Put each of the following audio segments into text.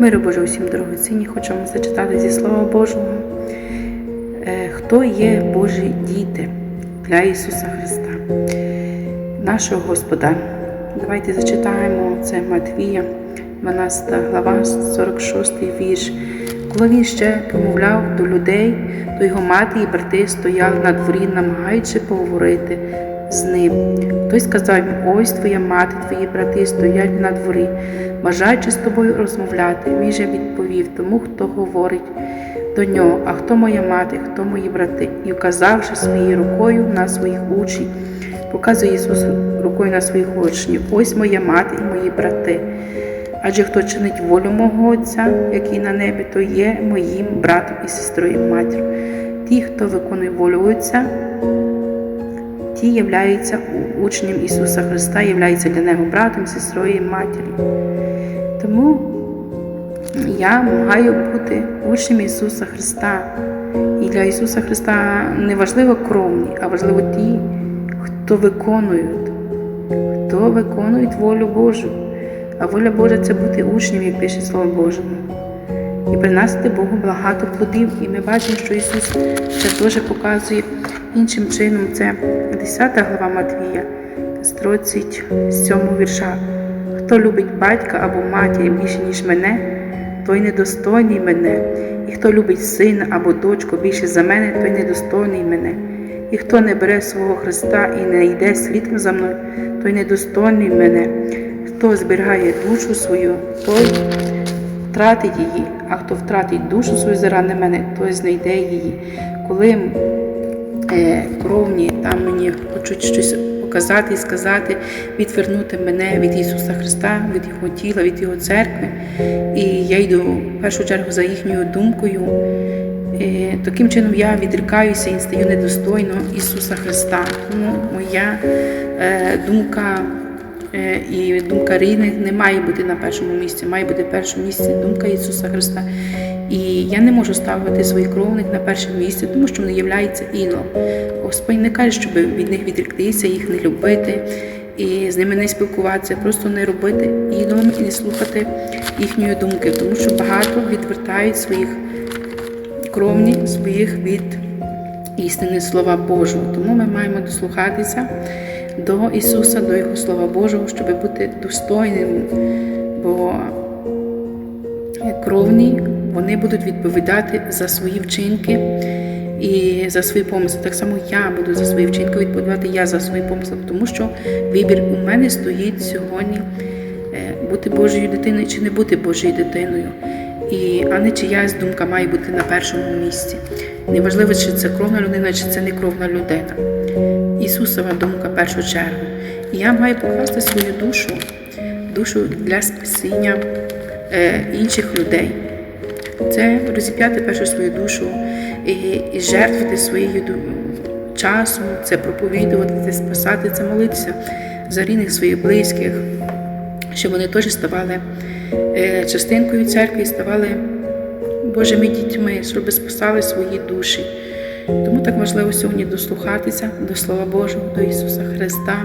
Миру Боже усім дорогоцінні, хочемо зачитати зі Слова Божого. Е, Хто є Божі діти для Ісуса Христа, нашого Господа? Давайте зачитаємо це Матвія, 12 глава, 46 вірш. Коли він ще промовляв до людей, то його мати і брати стояли на дворі, намагаючи поговорити з ним. Хтось сказав йому, ось твоя мати, твої брати стоять на дворі, бажаючи з тобою розмовляти. Він же відповів тому, хто говорить до нього, а хто моя мати, хто мої брати, і вказавши своєю рукою на своїх учнів, показує Ісус рукою на своїх учнів, ось моя мати і мої брати. Адже хто чинить волю мого Отця, який на небі, то є моїм братом і сестрою і матір'ю. Ті, хто виконує волю Отця, ті являються учнем Ісуса Христа, являються для Нього братом, сестрою і матір'ю. Тому я маю бути учнем Ісуса Христа. І для Ісуса Христа не важливо кровні, а важливо ті, хто виконують, хто виконують волю Божу. А воля Божа це бути учнем, як пише Слово Божому. І приносити Богу багато плодів. І ми бачимо, що Ісус це теж показує іншим чином. Це 10 глава Матвія, з 37 вірша. Хто любить батька або матір більше, ніж мене, той недостойний мене. І хто любить сина або дочку більше за мене, той недостойний мене. І хто не бере свого Христа і не йде слідом за мною, той недостойний мене. Хто зберігає душу свою, той втратить її, а хто втратить душу свою заради мене, той знайде її. Коли кровні там мені хочуть щось показати і сказати, відвернути мене від Ісуса Христа, від Його тіла, від Його церкви, і я йду в першу чергу за їхньою думкою. І Таким чином я відрікаюся і стаю недостойно Ісуса Христа. Тому моя е, думка е, і думка рідних не має бути на першому місці, має бути першому місці думка Ісуса Христа. І я не можу ставити своїх кровних на перше місце, тому що вони являються ідолом. Господь не каже, щоб від них відріктися, їх не любити і з ними не спілкуватися, просто не робити ідолом і не слухати їхньої думки, тому що багато відвертають своїх кровні своїх від істини Слова Божого. Тому ми маємо дослухатися до Ісуса, до Його Слова Божого, щоб бути достойним, бо кровні вони будуть відповідати за свої вчинки і за свої помисли. Так само я буду за свої вчинки відповідати я за свої помисли, тому що вибір у мене стоїть сьогодні е, бути Божою дитиною чи не бути Божою дитиною. І, а не чиясь думка має бути на першому місці. Неважливо, чи це кровна людина, чи це не кровна людина. Ісусова думка в першу чергу. І я маю покласти свою душу, душу для спасіння е, інших людей. Це розіп'яти першу свою душу і, і жертвувати своєю часом, це проповідувати, це спасати, це молитися за рідних своїх близьких, щоб вони теж ставали е, частинкою церкви ставали Божими дітьми, щоб спасали свої душі. Тому так важливо сьогодні дослухатися до Слова Божого, до Ісуса Христа,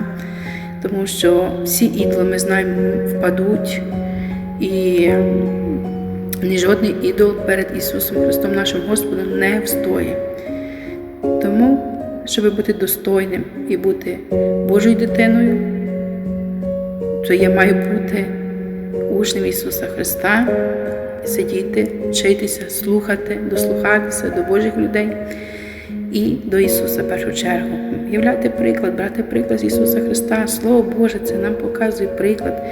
тому що всі ідоли, ми знаємо, впадуть, і ні жодний ідол перед Ісусом Христом, нашим Господом, не встоє. Тому, щоб бути достойним і бути Божою дитиною, то я маю бути учнем Ісуса Христа, сидіти, вчитися, слухати, дослухатися до Божих людей і до Ісуса в першу чергу. Являти приклад, брати приклад з Ісуса Христа. Слово Боже, це нам показує приклад.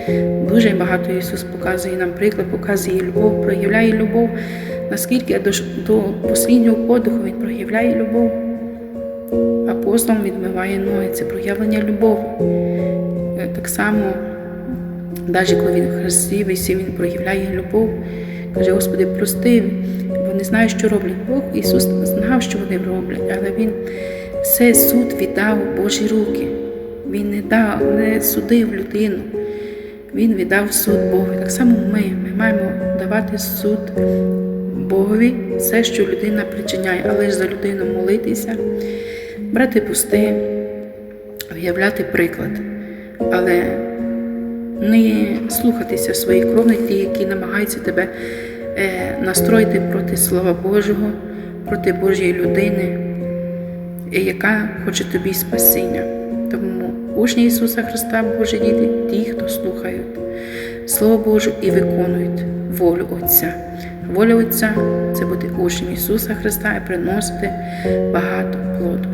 Дуже багато Ісус показує нам приклад, показує любов, проявляє любов. Наскільки до, до останнього подиху Він проявляє любов. Апостолом відмиває ноги, це проявлення любові. Так само, навіть коли він хрестився, він проявляє любов. Каже, Господи, прости, вони знають, що роблять. Бог Ісус знав, що вони роблять, але Він все суд віддав у Божі руки. Він не дав, не судив людину. Він віддав суд Богу. Так само ми, ми маємо давати суд Богові, все, що людина причиняє, але ж за людину молитися, брати пусти, виявляти приклад. Але не слухатися своїх кровних ті, які намагаються тебе е, настроїти проти Слова Божого, проти Божої людини, е, яка хоче тобі спасіння. Тому учні Ісуса Христа, Божі діти, ті, хто слухають Слово Боже і виконують волю Отця. Воля Отця це бути учнем Ісуса Христа і приносити багато плоду.